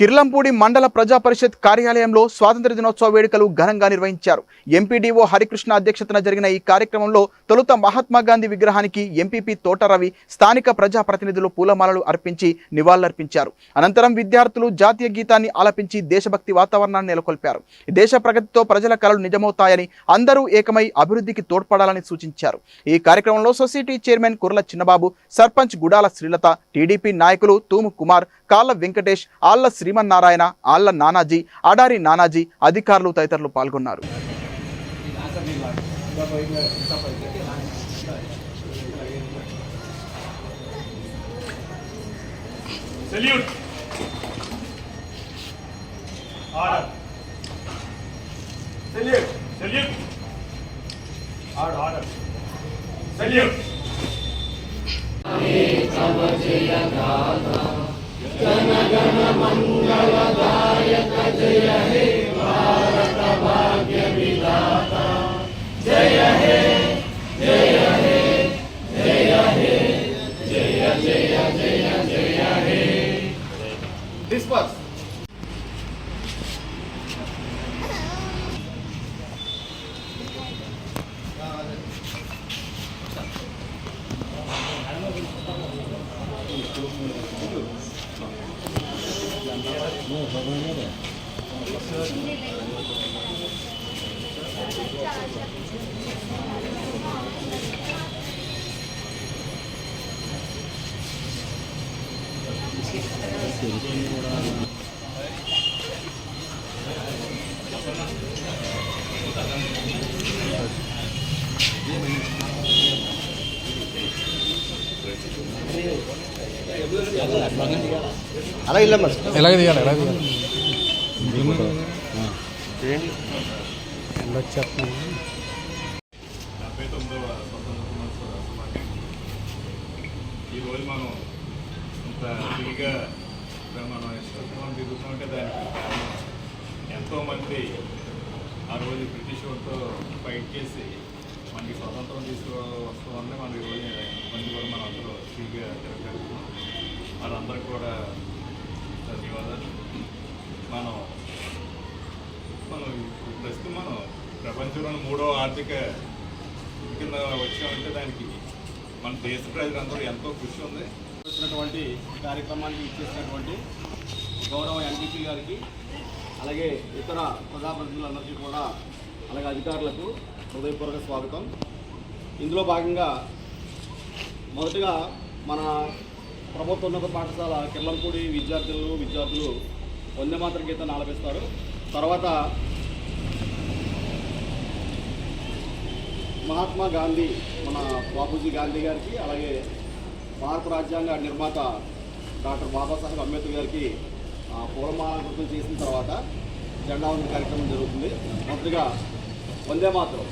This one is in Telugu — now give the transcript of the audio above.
కిర్లంపూడి మండల ప్రజా పరిషత్ కార్యాలయంలో స్వాతంత్ర దినోత్సవ వేడుకలు ఘనంగా నిర్వహించారు. ఎంపీడీఓ హరికృష్ణ అధ్యక్షతన జరిగిన ఈ కార్యక్రమంలో తొలుత మహాత్మా గాంధీ విగ్రహానికి ఎంపీపీ తోటరవి స్థానిక ప్రజా ప్రతినిధులు పూలమాలలు అర్పించి నివాళులర్పించారు. అనంతరం విద్యార్థులు జాతీయ గీతాన్ని ఆలపించి దేశభక్తి వాతావరణాన్ని నెలకొల్పారు. దేశ ప్రగతితో ప్రజల కళలు నిజమవుతాయని అందరూ ఏకమై అభివృద్ధికి తోడ్పడాలని సూచించారు. ఈ కార్యక్రమంలో society chairman Kurla Chinnababu sarpanch Gudala Srilatha TDP నాయకులు తూము కుమార్ కాళ్ళ వెంకటేష్ ఆళ్ళ శ్రీ శ్రీమన్నారాయణ ఆళ్ళ నానాజీ ఆడారి నానాజీ అధికారులు తదితరులు పాల్గొన్నారు. సెల్యూట్. ఆర్డర్ కూడా అలా వెళ్ళమ్మా ఎలాగ దిగాలి ఎలాగ డెబ్బై తొమ్మిదవ. ఈరోజు మనం ఇంత మనం ఇష్టం తిరుగుతుంటే దానికి కారణం ఎంతోమంది ఆ రోజు బ్రిటిష్ వారితో ఫైట్ చేసి మనకి స్వతంత్రం తీసుకువస్తూ వల్లే మనం ఈరోజు మంది కూడా మనం అందరూ ఫ్రీగా తిరగలుగుతున్నాం వాళ్ళందరికీ కూడా ధన్యవాదాలు. మనం మనం ఇప్పుడు ప్రస్తుతం మనం ప్రపంచంలోని మూడో ఆర్థిక కింద వచ్చామంటే దానికి మన దేశ ప్రజలందరూ ఎంతో కృషి ఉంది. వచ్చినటువంటి కార్యక్రమానికి ఇచ్చేసినటువంటి గౌరవ ఎన్టీపీ గారికి అలాగే ఇతర ప్రజాప్రతినిధులందరికీ కూడా అలాగే అధికారులకు హృదయపూర్వక స్వాగతం. ఇందులో భాగంగా మొదటగా మన ప్రభుత్వ ఉన్నత పాఠశాల కిల్లంపూడి విద్యార్థులు విద్యార్థులు వందేమాత్ర గీతాన్ని ఆలపిస్తారు తర్వాత మహాత్మా గాంధీ మన బాపూజీ గాంధీ గారికి అలాగే భారత రాజ్యాంగ నిర్మాత డాక్టర్ బాబాసాహెబ్ అంబేద్కర్ గారికి ఆ, పూలమాలంకృతం చేసిన తర్వాత జెండా వందన కార్యక్రమం జరుగుతుంది. మొదటిగా వందే మాత్రం.